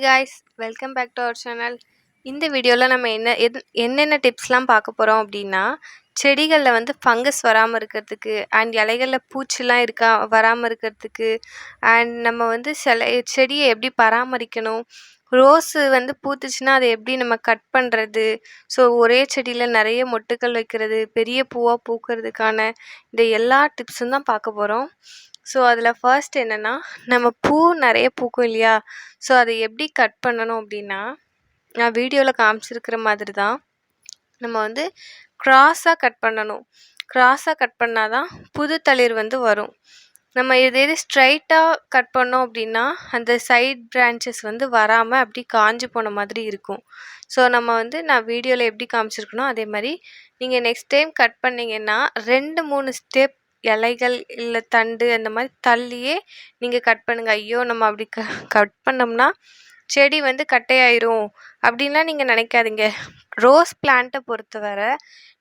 Guys welcome back to our channel இந்த வீடியோவில் நம்ம என்ன எது என்னென்ன டிப்ஸ்லாம் பார்க்க போகிறோம் அப்படின்னா செடிகளில் வந்து ஃபங்கஸ் வராமல் இருக்கிறதுக்கு அண்ட் இலைகளில் பூச்சிலாம் இருக்கா வராமல் இருக்கிறதுக்கு அண்ட் நம்ம வந்து சில செடியை எப்படி பராமரிக்கணும் ரோஸு வந்து பூத்துச்சுன்னா அதை எப்படி நம்ம கட் பண்ணுறது ஸோ ஒரே செடியில் நிறைய மொட்டுக்கள் வைக்கிறது பெரிய பூவாக பூக்கிறதுக்கான இந்த எல்லா டிப்ஸும் தான் பார்க்க போகிறோம் ஸோ அதில் ஃபர்ஸ்ட் என்னென்னா நம்ம பூ நிறைய பூக்கும் இல்லையா? ஸோ அதை எப்படி கட் பண்ணணும் அப்படின்னா நான் வீடியோவில் காமிச்சிருக்கிற மாதிரி தான் நம்ம வந்து க்ராஸாக கட் பண்ணணும். க்ராஸாக கட் பண்ணால் தான் புது தளிர் வந்து வரும். நம்ம இதே எது ஸ்ட்ரைட்டாக கட் பண்ணோம் அப்படின்னா அந்த சைட் பிரான்ச்சஸ் வந்து வராமல் அப்படி காஞ்சு போன மாதிரி இருக்கும். ஸோ நம்ம வந்து நான் வீடியோவில் எப்படி காமிச்சிருக்கணும் அதே மாதிரி நீங்கள் நெக்ஸ்ட் டைம் கட் பண்ணிங்கன்னா ரெண்டு மூணு ஸ்டெப் இலைகள் இல்லை தண்டு அந்த மாதிரி தள்ளியே நீங்கள் கட் பண்ணுங்கள் ஐயோ நம்ம அப்படி க கட் பண்ணோம்னா செடி வந்து கட்டையாயிரும் அப்படின்லாம் நீங்கள் நினைக்காதீங்க. ரோஸ் பிளான்ட்டை பொறுத்தவரை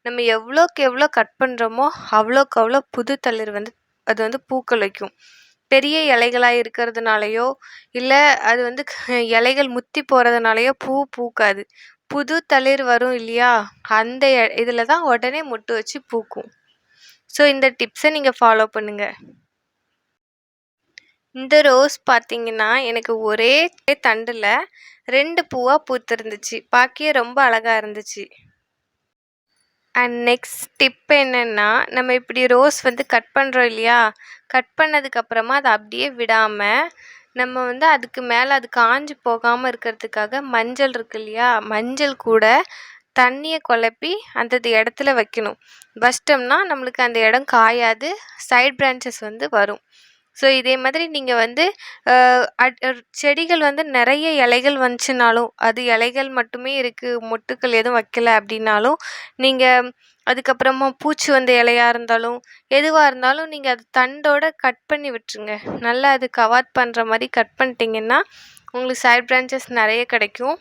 நம்ம எவ்வளோக்கு எவ்வளோ கட் பண்ணுறோமோ அவ்வளோக்கு அவ்வளோ புது தளிர் வந்து அது வந்து பூக்கள் வைக்கும். பெரிய இலைகளாக இருக்கிறதுனாலையோ இல்லை அது வந்து இலைகள் முத்தி போகிறதுனாலையோ பூ பூக்காது. புது தளிர் வரும் இல்லையா? அந்த இதில் தான் உடனே மொட்டு வச்சு பூக்கும். ஸோ இந்த டிப்ஸை நீங்கள் ஃபாலோ பண்ணுங்கள் இந்த ரோஸ் பார்த்தீங்கன்னா எனக்கு ஒரே தண்டில் ரெண்டு பூவாக பூத்திருந்துச்சு. பார்க்கவே ரொம்ப அழகாக இருந்துச்சு. அண்ட் நெக்ஸ்ட் டிப் என்னென்னா நம்ம இப்படி ரோஸ் வந்து கட் பண்ணுறோம் இல்லையா? கட் பண்ணதுக்கப்புறமா அதை அப்படியே விடாமல் நம்ம வந்து அதுக்கு மேலே அது காஞ்சி போகாமல் இருக்கிறதுக்காக மஞ்சள் இருக்கு இல்லையா? மஞ்சள் கூட தண்ணியை குழப்பி அந்த இடத்துல வைக்கணும். வச்சிட்டோம்னா நம்மளுக்கு அந்த இடம் காயாது. சைட் பிரான்ச்சஸ் வந்து வரும். ஸோ இதே மாதிரி நீங்கள் வந்து செடிகள் வந்து நிறைய இலைகள் வந்துச்சுனாலும் அது இலைகள் மட்டுமே இருக்குது மொட்டுக்கள் எதுவும் வைக்கல அப்படின்னாலும் நீங்கள் அதுக்கப்புறமா பூச்சி வந்த இலையாக இருந்தாலும் எதுவாக இருந்தாலும் நீங்கள் அது தண்டோட கட் பண்ணி விட்டுருங்க. நல்லா அது கவாத் பண்ணுற மாதிரி கட் பண்ணிட்டீங்கன்னா உங்களுக்கு சைட் பிரான்ச்சஸ் நிறைய கிடைக்கும்.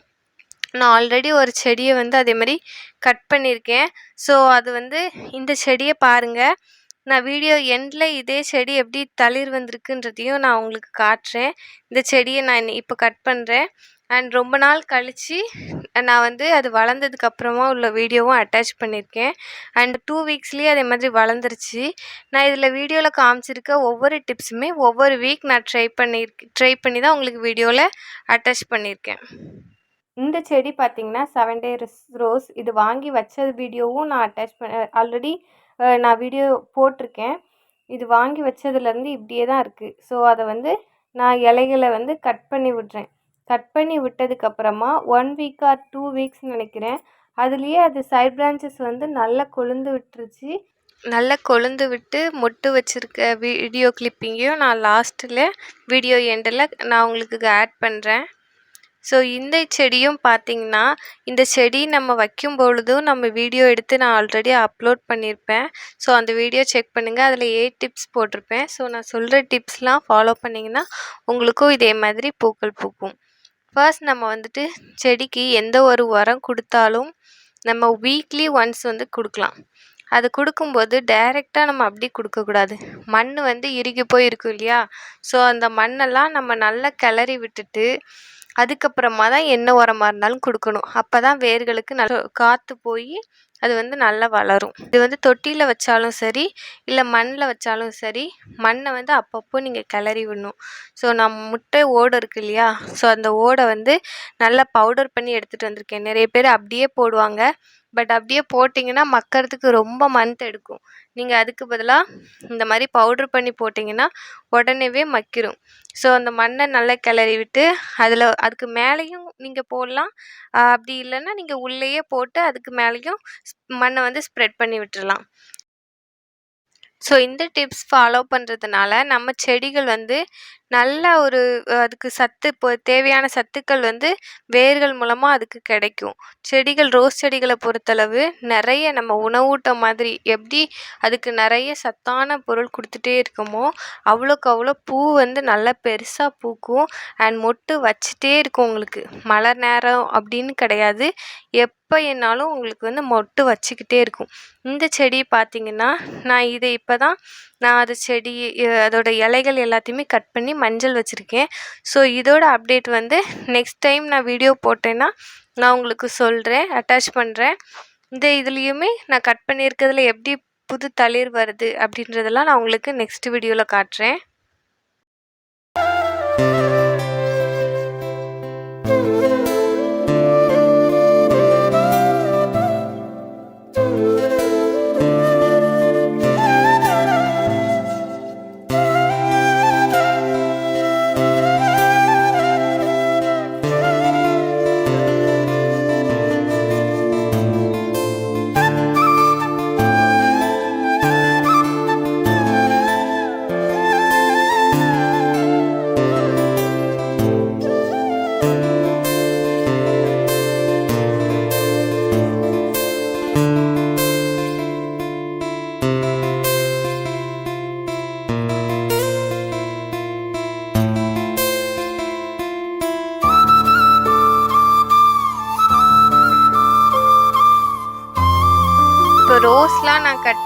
நான் ஆல்ரெடி ஒரு செடியை வந்து அதே மாதிரி கட் பண்ணியிருக்கேன். ஸோ அது வந்து இந்த செடியை பாருங்கள் நான் வீடியோ எண்டில் இதே செடி எப்படி தளிர் வந்திருக்குன்றதையும் நான் உங்களுக்கு காட்டுறேன். இந்த செடியை நான் இப்போ கட் பண்ணுறேன் அண்ட் ரொம்ப நாள் கழித்து நான் வந்து அது வளர்ந்ததுக்கப்புறமா உள்ள வீடியோவும் அட்டாச் பண்ணியிருக்கேன். அண்ட் டூ வீக்ஸ்லேயே அதே மாதிரி வளர்ந்துருச்சு. நான் இதில் வீடியோவில் காமிச்சிருக்க ஒவ்வொரு டிப்ஸுமே ஒவ்வொரு வீக் நான் ட்ரை பண்ணியிருக்கேன் ட்ரை பண்ணி தான் உங்களுக்கு வீடியோவில் அட்டாச் பண்ணியிருக்கேன். இந்த செடி பார்த்திங்கன்னா செவன் டே ரோஸ் இது வாங்கி வச்சது வீடியோவும் நான் அட்டாச் பண்ண ஆல்ரெடி நான் வீடியோ போட்டிருக்கேன். இது வாங்கி வச்சதுலேருந்து இப்படியே தான் இருக்குது ஸோ அதை வந்து நான் இலைகளை வந்து கட் பண்ணி விட்றேன். கட் பண்ணி விட்டதுக்கப்புறமா one week or two weeks நினைக்கிறேன். அதுலேயே அது சைட் பிரான்ச்சஸ் வந்து நல்லா கொழுந்து விட்டுருச்சு. நல்லா கொழுந்து விட்டு மொட்டு வச்சுருக்க வீடியோ கிளிப்பிங்கையும் நான் லாஸ்ட்டில் வீடியோ எண்டில் நான் உங்களுக்கு ஆட் பண்ணுறேன் ஸோ இந்த செடியும் பார்த்திங்கன்னா இந்த செடி நம்ம வைக்கும் பொழுதும் நம்ம வீடியோ எடுத்து நான் ஆல்ரெடி அப்லோட் பண்ணியிருப்பேன் ஸோ அந்த வீடியோ செக் பண்ணுங்கள் அதில் ஏ டிப்ஸ் போட்டிருப்பேன். ஸோ நான் சொல்கிற டிப்ஸ்லாம் ஃபாலோ பண்ணிங்கன்னா உங்களுக்கும் இதே மாதிரி பூக்கள் பூக்கும். ஃபர்ஸ்ட் நம்ம வந்துட்டு செடிக்கு எந்த ஒரு உரம் கொடுத்தாலும் நம்ம வீக்லி ஒன்ஸ் வந்து கொடுக்கலாம். அது கொடுக்கும்போது டைரெக்டாக நம்ம அப்படி கொடுக்கக்கூடாது மண் வந்து இறுகி போய் இருக்கும் இல்லையா? ஸோ அந்த மண்ணெல்லாம் நம்ம நல்லா கிளறி விட்டுட்டு அதுக்கப்புறமா தான் என்ன உரமாக இருந்தாலும் கொடுக்கணும். அப்போ தான் வேர்களுக்கு நல்ல காற்று போய் அது வந்து நல்லா வளரும். இது வந்து தொட்டியில் வச்சாலும் சரி இல்லை மண்ணில் வச்சாலும் சரி மண்ணை வந்து அப்பப்போ நீங்கள் கிளறி விடணும். ஸோ நான் முட்டை ஓடு இருக்கு இல்லையா? ஸோ அந்த ஓடை வந்து நல்லா பவுடர் பண்ணி எடுத்துகிட்டு வந்திருக்கேன். நிறைய பேர் அப்படியே போடுவாங்க. பட் அப்படியே போட்டிங்கன்னா மக்கிறதுக்கு ரொம்ப மந்த் எடுக்கும். நீங்கள் அதுக்கு பதிலாக இந்த மாதிரி பவுட்ரு பண்ணி போட்டிங்கன்னா உடனேவே மக்கிரும். ஸோ அந்த மண்ணை நல்லா கிளறி விட்டு அதில் அதுக்கு மேலேயும் நீங்கள் போடலாம். அப்படி இல்லைன்னா நீங்கள் உள்ளேயே போட்டு அதுக்கு மேலேயும் மண்ணை வந்து ஸ்ப்ரெட் பண்ணி விட்டுடலாம் ஸோ இந்த டிப்ஸ் ஃபாலோ பண்ணுறதுனால நம்ம செடிகள் வந்து நல்ல ஒரு அதுக்கு சத்து இப்போ தேவையான சத்துக்கள் வந்து வேர்கள் மூலமாக அதுக்கு கிடைக்கும். செடிகள் ரோஸ் செடிகளை பொறுத்தளவு நிறைய நம்ம உணவூட்டம் மாதிரி எப்படி அதுக்கு நிறைய சத்தான பொருள் கொடுத்துட்டே இருக்கோமோ அவ்வளோக்கு அவ்வளோ பூ வந்து நல்லா பெருசாக பூக்கும் அண்ட் மொட்டு வச்சுட்டே இருக்கும் உங்களுக்கு. மழை நேரம் அப்படின்னு கிடையாது. எப் எப்போ என்னாலும் உங்களுக்கு வந்து மொட்டு வச்சுக்கிட்டே இருக்கும். இந்த செடி பார்த்திங்கன்னா நான் இதை இப்போ தான் நான் அது செடி அதோட இலைகள் எல்லாத்தையுமே கட் பண்ணி மஞ்சள் வச்சுருக்கேன். ஸோ இதோட அப்டேட் வந்து நெக்ஸ்ட் டைம் நான் வீடியோ போட்டேன்னா நான் உங்களுக்கு சொல்கிறேன் அட்டாச் பண்ணுறேன் இந்த இதுலேயுமே நான் கட் பண்ணியிருக்கிறதுல எப்படி புது தளிர் வருது அப்படின்றதெல்லாம் நான் உங்களுக்கு நெக்ஸ்ட் வீடியோவில் காட்டுறேன்.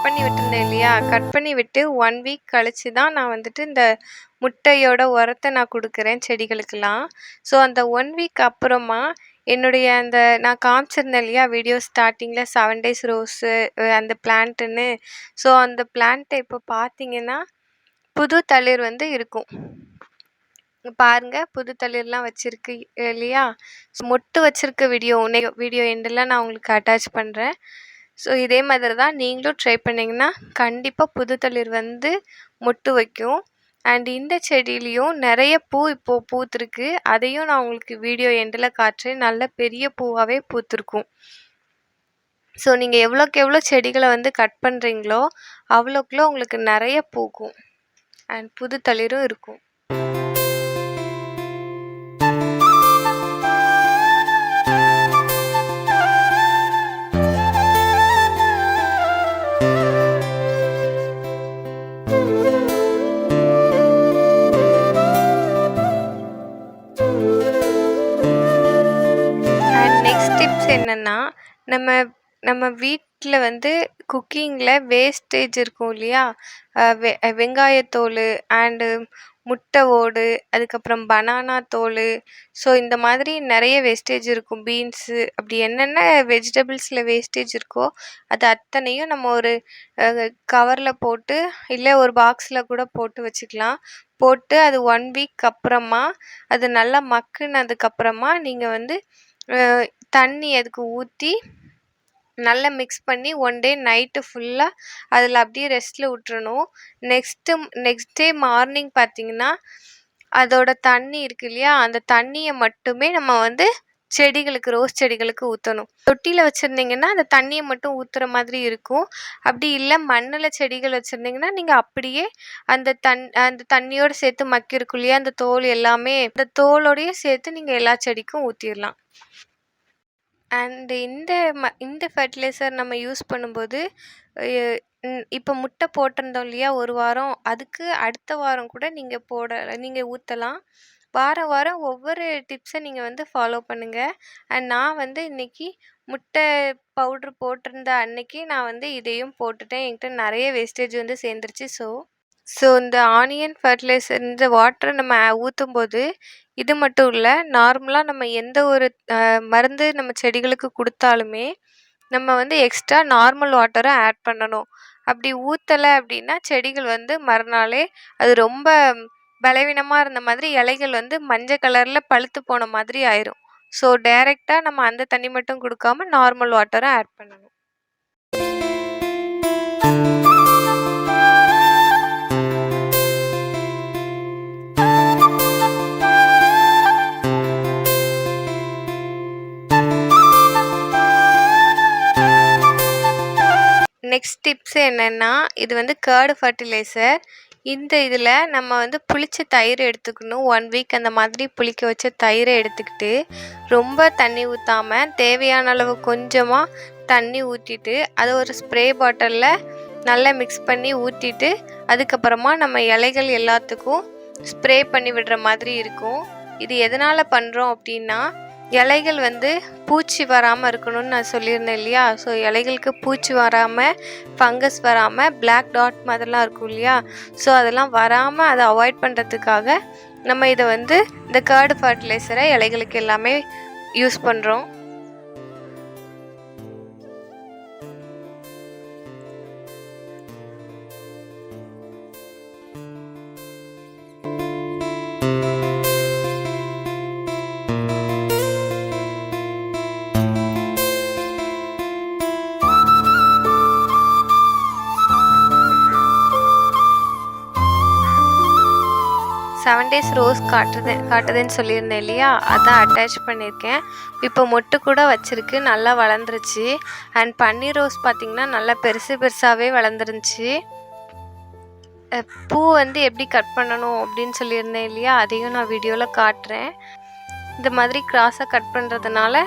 பண்ணி விட்டுருந்தேன் இல்லையா? கட் பண்ணி விட்டு ஒன் வீக் கழித்து தான் நான் வந்துட்டு இந்த முட்டையோட உரத்தை நான் கொடுக்குறேன் செடிகளுக்கெல்லாம். ஸோ அந்த ஒன் வீக் அப்புறமா என்னுடைய அந்த நான் காமிச்சிருந்தேன் இல்லையா வீடியோ ஸ்டார்டிங்கில் செவன் டேஸ் ரோஸு அந்த பிளான்ட்டுன்னு ஸோ அந்த பிளான்ட்டை இப்போ பார்த்தீங்கன்னா புது தளிர் வந்து இருக்கும். பாருங்க புது தளிர்லாம் வச்சுருக்கு இல்லையா? மொட்டு வச்சுருக்க வீடியோ வீடியோ எண்டில் நான் உங்களுக்கு அட்டாச் பண்ணுறேன் ஸோ இதே மாதிரி தான் நீங்களும் ட்ரை பண்ணிங்கன்னா கண்டிப்பாக புது தளிர் வந்து மொட்டு வைக்கும். அண்ட் இந்த செடியிலையும் நிறைய பூ இப்போது பூத்துருக்கு. அதையும் நான் உங்களுக்கு வீடியோ எண்டில் காட்டுறேன். நல்ல பெரிய பூவாகவே பூத்துருக்கும். ஸோ நீங்கள் எவ்வளோக்கு எவ்வளோ செடிகளை வந்து கட் பண்ணுறீங்களோ அவ்வளோக்குள்ள உங்களுக்கு நிறைய பூக்கும். அண்ட் புது தளிரும் இருக்கும். என்னென்னா நம்ம நம்ம வீட்டில் வந்து குக்கிங்கில் வேஸ்டேஜ் இருக்கும் இல்லையா? வெ வெங்காயத்தோல் அண்டு முட்டை ஓடு அதுக்கப்புறம் பனானா தோல். ஸோ இந்த மாதிரி நிறைய வேஸ்டேஜ் இருக்கும். பீன்ஸு அப்படி என்னென்ன வெஜிடபிள்ஸில் வேஸ்டேஜ் இருக்கோ அது அத்தனையும் நம்ம ஒரு கவரில் போட்டு இல்லை ஒரு பாக்ஸில் கூட போட்டு வச்சுக்கலாம். போட்டு அது ஒன் வீக் அப்புறமா அது நல்லா மக்குனதுக்கப்புறமா நீங்கள் வந்து தண்ணி அதுக்கு ஊற்றி நல்லா மிக்ஸ் பண்ணி ஒன் டே நைட்டு ஃபுல்லாக அதில் அப்படியே ரெஸ்ட்டில் விட்டுறணும் நெக்ஸ்ட்டு நெக்ஸ்ட் டே மார்னிங் பார்த்தீங்கன்னா அதோடய தண்ணி இருக்கு இல்லையா? அந்த தண்ணியை மட்டுமே நம்ம வந்து செடிகளுக்கு ரோஸ் செடிகளுக்கு ஊற்றணும் தொட்டியில் வச்சுருந்தீங்கன்னா அந்த தண்ணியை மட்டும் ஊற்றுற மாதிரி இருக்கும். அப்படி இல்லை மண்ணில் செடிகள் வச்சுருந்தீங்கன்னா நீங்கள் அப்படியே அந்த தண் அந்த தண்ணியோடு சேர்த்து மக்கியிருக்கும் இல்லையா? அந்த தோல் எல்லாமே அந்த தோலோடையும் சேர்த்து நீங்கள் எல்லா செடிக்கும் ஊற்றிடலாம் அண்ட் இந்த ம இந்த ஃபர்டிலைசர் நம்ம யூஸ் பண்ணும்போது இப்போ முட்டை போட்டிருந்தோம் இல்லையா ஒரு வாரம். அதுக்கு அடுத்த வாரம் கூட நீங்கள் போட நீங்கள் ஊற்றலாம் வாரம் வாரம் ஒவ்வொரு டிப்ஸை நீங்கள் வந்து ஃபாலோ பண்ணுங்கள் அண்ட் நான் வந்து இன்னைக்கு முட்டை பவுட்ரு போட்டிருந்த அன்னைக்கு நான் வந்து இதையும் போட்டுட்டேன். என்கிட்ட நிறைய வேஸ்டேஜ் வந்து சேர்ந்துருச்சு. ஸோ ஸோ இந்த ஆனியன் ஃபர்டிலைசர் இந்த வாட்டரை நம்ம ஊற்றும் போது இது மட்டும் இல்லை நார்மலாக நம்ம எந்த ஒரு மருந்து நம்ம செடிகளுக்கு கொடுத்தாலுமே நம்ம வந்து எக்ஸ்ட்ரா நார்மல் வாட்டரை ஆட் பண்ணணும். அப்படி ஊற்றலை அப்படின்னா செடிகள் வந்து மறுநாளே அது ரொம்ப பலவீனமாக இருந்த மாதிரி இலைகள் வந்து மஞ்சள் கலரில் பழுத்து போன மாதிரி ஆயிரும். ஸோ டைரெக்டாக நம்ம அந்த தண்ணி மட்டும் கொடுக்காம நார்மல் வாட்டரை ஆட் பண்ணணும். நெக்ஸ்ட் டிப்ஸ் என்னென்னா இது வந்து கேர்டு ஃபர்டிலைசர் இந்த இதில் நம்ம வந்து புளிச்ச தயிர் எடுத்துக்கணும். ஒன் வீக் அந்த மாதிரி புளிக்க வச்ச தயிரை எடுத்துக்கிட்டு ரொம்ப தண்ணி ஊற்றாம தேவையான அளவு கொஞ்சமாக தண்ணி ஊற்றிட்டு அதை ஒரு ஸ்ப்ரே பாட்டிலில் நல்லா மிக்ஸ் பண்ணி ஊற்றிட்டு அதுக்கப்புறமா நம்ம இலைகள் எல்லாத்துக்கும் ஸ்ப்ரே பண்ணி விடுற மாதிரி இருக்கும். இது எதனால் பண்ணுறோம் அப்படின்னா இலைகள் வந்து பூச்சி வராமல் இருக்கணும்னு நான் சொல்லியிருந்தேன் இல்லையா? ஸோ இலைகளுக்கு பூச்சி வராமல் ஃபங்கஸ் வராமல் பிளாக் டாட் மாதிரிலாம் இருக்கும் இல்லையா? ஸோ அதெல்லாம் வராமல் அதை அவாய்ட் பண்ணுறதுக்காக நம்ம இதை வந்து இந்த கேர்டு ஃபர்டிலைசரை இலைகளுக்கு எல்லாமே யூஸ் பண்ணுறோம் செவன் டேஸ் ரோஸ் காட்டுது காட்டுதுன்னு சொல்லியிருந்தேன் இல்லையா? அதான் அட்டாச் பண்ணியிருக்கேன். இப்போ மொட்டு கூட வச்சுருக்கு நல்லா வளர்ந்துருச்சு. அண்ட் பன்னீர் ரோஸ் பார்த்திங்கன்னா நல்லா பெருசு பெருசாகவே வளர்ந்துருந்துச்சு. பூ வந்து எப்படி கட் பண்ணணும் அப்படின்னு சொல்லியிருந்தேன் இல்லையா? அதையும் நான் வீடியோவில் காட்டுறேன். இந்த மாதிரி கிராஸாக கட் பண்ணுறதுனால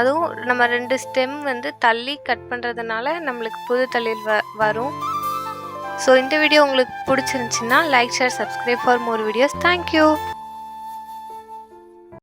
அதுவும் நம்ம ரெண்டு ஸ்டெம் வந்து தள்ளி கட் பண்ணுறதுனால நம்மளுக்கு புது தளிர் வ வரும். ஸோ இந்த வீடியோ உங்களுக்கு பிடிச்சிருந்துச்சின்னா like share subscribe for more videos thank you